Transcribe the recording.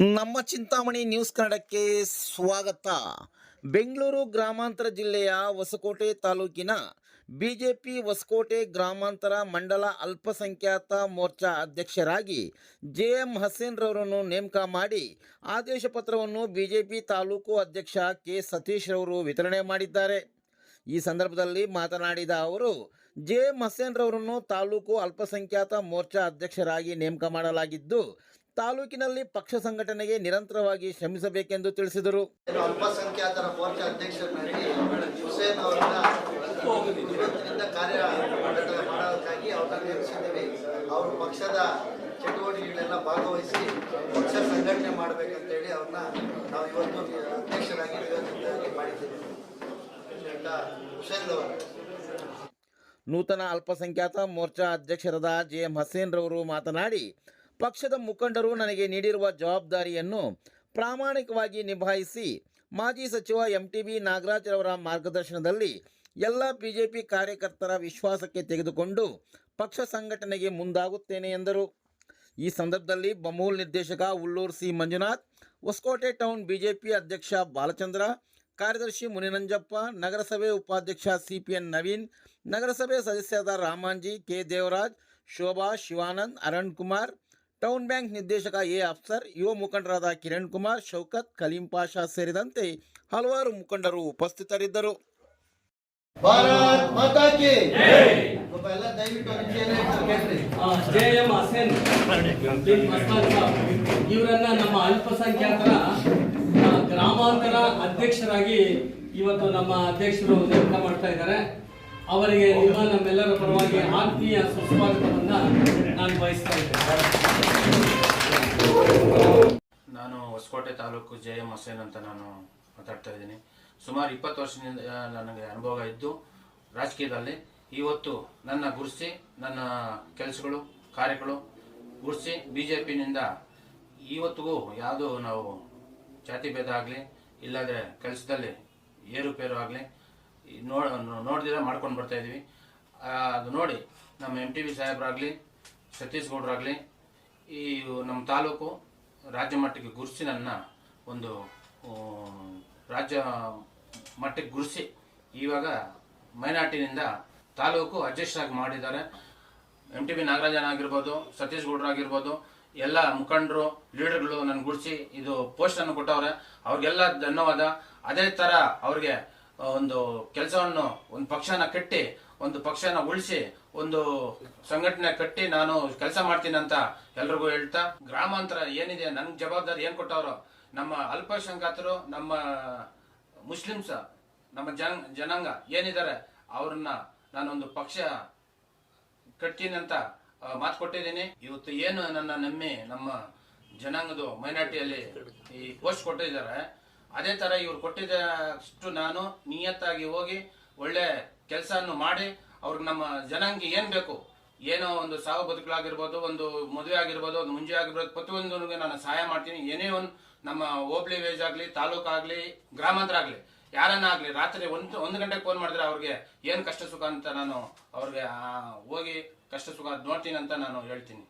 ನಮ್ಮ ಚಿಂತಾಮಣಿ ನ್ಯೂಸ್ ಕನ್ನಡಕ್ಕೆ ಸ್ವಾಗತ. ಬೆಂಗಳೂರು ಗ್ರಾಮಾಂತರ ಜಿಲ್ಲೆಯ ಹೊಸಕೋಟೆ ತಾಲೂಕಿನ ಬಿಜೆಪಿ ಹೊಸಕೋಟೆ ಗ್ರಾಮಾಂತರ ಮಂಡಲ ಅಲ್ಪಸಂಖ್ಯಾತ ಮೋರ್ಚಾ ಅಧ್ಯಕ್ಷರಾಗಿ ಜೆ ಎಂ ಹಸೇನ್ರವರನ್ನು ನೇಮಕ ಮಾಡಿ ಆದೇಶ ಪತ್ರವನ್ನು ಬಿಜೆಪಿ ತಾಲೂಕು ಅಧ್ಯಕ್ಷ ಕೆ. ಸತೀಶ್ ರವರು ವಿತರಣೆ ಮಾಡಿದ್ದಾರೆ. ಈ ಸಂದರ್ಭದಲ್ಲಿ ಮಾತನಾಡಿದ ಅವರು ಜೆ ಎಂ ಹಸೇನ್ ರವರನ್ನು ತಾಲೂಕು ಅಲ್ಪಸಂಖ್ಯಾತ ಮೋರ್ಚಾ ಅಧ್ಯಕ್ಷರಾಗಿ ನೇಮಕ ಮಾಡಲಾಗಿದ್ದು ತಾಲೂಕಿನಲ್ಲಿ ಪಕ್ಷ ಸಂಘಟನೆಗೆ ನಿರಂತರವಾಗಿ ಶ್ರಮಿಸಬೇಕೆಂದು ತಿಳಿಸಿದರು. ಅಲ್ಪಸಂಖ್ಯಾತರ ಮೋರ್ಚಾ ಅಧ್ಯಕ್ಷರನ್ನಾಗಿ ಹುಸೇನ್ ಅವರನ್ನ ಇವತ್ತಿನಿಂದ ಕಾರ್ಯ ಮಾಡೋದಕ್ಕಾಗಿ ಅವ್ರನ್ನ ನೇಮಿಸಿದ್ದೀವಿ ಅವರು ಪಕ್ಷದ ಚಟುವಟಿಕೆಗಳೆಲ್ಲ ಭಾಗವಹಿಸಿ ಪಕ್ಷ ಸಂಘಟನೆ ಮಾಡಬೇಕಂತೇಳಿ ಅವ್ರನ್ನ ನಾವು ಇವತ್ತು ಅಧ್ಯಕ್ಷರಾಗಿ ನಿಯೋಜಿತರಾಗಿ ಮಾಡಿದ್ದೀವಿ. ಹುಸೇನ್ ಅವರು. ನೂತನ ಅಲ್ಪಸಂಖ್ಯಾತ ಮೋರ್ಚಾ ಅಧ್ಯಕ್ಷರಾದ ಜೆ ಎಂ ಹಸೇನ್ ರವರು ಮಾತನಾಡಿ ಪಕ್ಷದ ಮುಖಂಡರು ನನಗೆ ನೀಡಿರುವ ಜವಾಬ್ದಾರಿಯನ್ನು ಪ್ರಾಮಾಣಿಕವಾಗಿ ನಿಭಾಯಿಸಿ ಮಾಜಿ ಸಚಿವ ಎಂ ಟಿ ಬಿ ನಾಗರಾಜ್ರವರ ಮಾರ್ಗದರ್ಶನದಲ್ಲಿ ಎಲ್ಲ ಬಿಜೆಪಿ ಕಾರ್ಯಕರ್ತರ ವಿಶ್ವಾಸಕ್ಕೆ ತೆಗೆದುಕೊಂಡು ಪಕ್ಷ ಸಂಘಟನೆಗೆ ಮುಂದಾಗುತ್ತೇನೆ ಎಂದರು. ಈ ಸಂದರ್ಭದಲ್ಲಿ ಬಮೂಲ್ ನಿರ್ದೇಶಕ Ulluru C Manjunath, Hoskote town BJP ಅಧ್ಯಕ್ಷ ಬಾಲಚಂದ್ರ, ಕಾರ್ಯದರ್ಶಿ ಮುನಿನಂಜಪ್ಪ, ನಗರಸಭೆ ಉಪಾಧ್ಯಕ್ಷ ಸಿ ಪಿ ಎನ್ ನವೀನ್, ನಗರಸಭೆ ಸದಸ್ಯರಾದ Ramanji K Devaraj, Shobha Shivanand Arun Kumar town bank ನಿರ್ದೇಶಕ ಎ ಅಫ್ಸರ್ ಯುವ ಮುಖಂಡರಾದ ಕಿರಣ್ ಕುಮಾರ್ ಶೌಕತ್ ಕಲೀಂ ಪಾಷಾ ಸೇರಿದಂತೆ ಹಲವಾರು ಮುಖಂಡರು ಉಪಸ್ಥಿತರಿದ್ದರು. ಇವರನ್ನ ನಮ್ಮ ಅಲ್ಪಸಂಖ್ಯಾತರ ಗ್ರಾಮಾಂತರ ಅಧ್ಯಕ್ಷರಾಗಿ ಇವತ್ತು ನಮ್ಮ ಅಧ್ಯಕ್ಷರು ನೇಮಕ ಮಾಡ್ತಾ ಇದ್ದಾರೆ. ಅವರಿಗೆ ನಿಮ್ಮ ನಮ್ಮೆಲ್ಲರ ಪರವಾಗಿ ಆತ್ಮೀಯ ಸುಸ್ವಾಗತವನ್ನ ನಾನು ಬಯಸ್ತಾ ಇದ್ದೇನೆ. ನಾನು ಹೊಸಕೋಟೆ ತಾಲೂಕು ಜೆ ಎಂ ಹಸೇನ್ ಅಂತ ನಾನು ಮಾತಾಡ್ತಾ ಇದ್ದೀನಿ. ಸುಮಾರು ಇಪ್ಪತ್ತು ವರ್ಷದಿಂದ ನನಗೆ ಅನುಭವ ಇದ್ದು ರಾಜಕೀಯದಲ್ಲಿ ಇವತ್ತು ನನ್ನ ಗುರುಸಿ, ನನ್ನ ಕೆಲಸಗಳು, ಕಾರ್ಯಗಳು ಗುರುಸಿ ಬಿ ಜೆ ಪಿನಿಂದ ಇವತ್ತಿಗೂ ಯಾವುದು ನಾವು ಜಾತಿ ಭೇದ ಆಗಲಿ, ಇಲ್ಲಾಂದರೆ ಕೆಲಸದಲ್ಲಿ ಏರುಪೇರು ಆಗಲಿ ನೋಡ್ ನೋಡ್ದಿರ ಮಾಡ್ಕೊಂಡು ಬರ್ತಾ ಇದೀವಿ. ಅದು ನೋಡಿ, ನಮ್ಮ ಎಂ ಟಿ ವಿ ಸಾಹೇಬ್ರಾಗಲಿ, ಸತೀಶ್ ಈ ನಮ್ಮ ತಾಲೂಕು ರಾಜ್ಯ ಮಟ್ಟಕ್ಕೆ ಗುರುಸಿ ನನ್ನ ಒಂದು ರಾಜ್ಯ ಮಟ್ಟಕ್ಕೆ ಗುರುಸಿ. ಇವಾಗ ಮೈನಾಟಿನಿಂದ ತಾಲೂಕು ಅಧ್ಯಕ್ಷರಾಗಿ ಮಾಡಿದ್ದಾರೆ. ಎಂ ಟಿ ಬಿ ನಾಗರಾಜನ್ ಆಗಿರ್ಬೋದು, ಸತೀಶ್ ಗೌಡ್ರು ಆಗಿರ್ಬೋದು ಎಲ್ಲ ಮುಖಂಡರು, ಲೀಡರ್ಗಳು ನನ್ನ ಗುಡಿಸಿ ಇದು ಪೋಸ್ಟ್ ಅನ್ನು ಕೊಟ್ಟವ್ರೆ. ಅವ್ರಿಗೆಲ್ಲ ಧನ್ಯವಾದ. ಅದೇ ತರ ಅವ್ರಿಗೆ ಒಂದು ಕೆಲಸವನ್ನು ಒಂದು ಪಕ್ಷನ ಕಟ್ಟಿ, ಒಂದು ಪಕ್ಷನ ಉಳಿಸಿ, ಒಂದು ಸಂಘಟನೆ ಕಟ್ಟಿ ನಾನು ಕೆಲಸ ಮಾಡ್ತೀನಿ ಅಂತ ಎಲ್ರಿಗೂ ಹೇಳ್ತಾ, ಗ್ರಾಮಾಂತರ ಏನಿದೆ, ನನ್ಗೆ ಜವಾಬ್ದಾರಿ ಏನ್ ಕೊಟ್ಟವರು? ನಮ್ಮ ಅಲ್ಪಸಂಖ್ಯಾತರು, ನಮ್ಮ ಮುಸ್ಲಿಮ್ಸ್, ನಮ್ಮ ಜನ, ಜನಾಂಗ ಏನಿದ್ದಾರೆ, ಅವ್ರನ್ನ ನಾನೊಂದು ಪಕ್ಷ ಕಟ್ತೀನಿ ಅಂತ ಮಾತು ಕೊಟ್ಟಿದ್ದೀನಿ. ಇವತ್ತು ಏನು ನನ್ನ ನಮ್ಮಿ ನಮ್ಮ ಜನಾಂಗದ ಮೈನಾರಿಟಿಯಲ್ಲಿ ಈ ಪೋಸ್ಟ್ ಕೊಟ್ಟಿದ್ದಾರೆ ಅದೇ ತರ ಇವ್ರು ಕೊಟ್ಟಿದ್ದಷ್ಟು ನಾನು ನಿಯತ್ತಾಗಿ ಹೋಗಿ ಒಳ್ಳೆ ಕೆಲಸವನ್ನು ಮಾಡಿ, ಅವ್ರಿಗೆ ನಮ್ಮ ಜನಾಂಗ ಏನು ಬೇಕು, ಏನೋ ಒಂದು ಸಾವು ಬದುಕಲಾಗಿರ್ಬೋದು, ಒಂದು ಮದುವೆ ಆಗಿರ್ಬೋದು, ಒಂದು ಮುಂಜೆ ಆಗಿರ್ಬೋದು ಪ್ರತಿಯೊಂದನಿಗೆ ನಾನು ಸಹಾಯ ಮಾಡ್ತೀನಿ. ಏನೇ ಒಂದು ನಮ್ಮ ಹೋಬ್ಳಿ ವೇಜ್ ಆಗಲಿ, ತಾಲೂಕು ಆಗ್ಲಿ, ಗ್ರಾಮಾಂತರ ಆಗ್ಲಿ ರಾತ್ರಿ ಒಂದು ಒಂದು ಗಂಟೆಗೆ ಫೋನ್ ಮಾಡಿದ್ರೆ ಅವ್ರಿಗೆ ಏನು ಕಷ್ಟ ಸುಖ ಅಂತ ನಾನು ಅವ್ರಿಗೆ ಹೋಗಿ ಕಷ್ಟ ಸುಖ ನೋಡ್ತೀನಿ ಅಂತ ನಾನು ಹೇಳ್ತೀನಿ.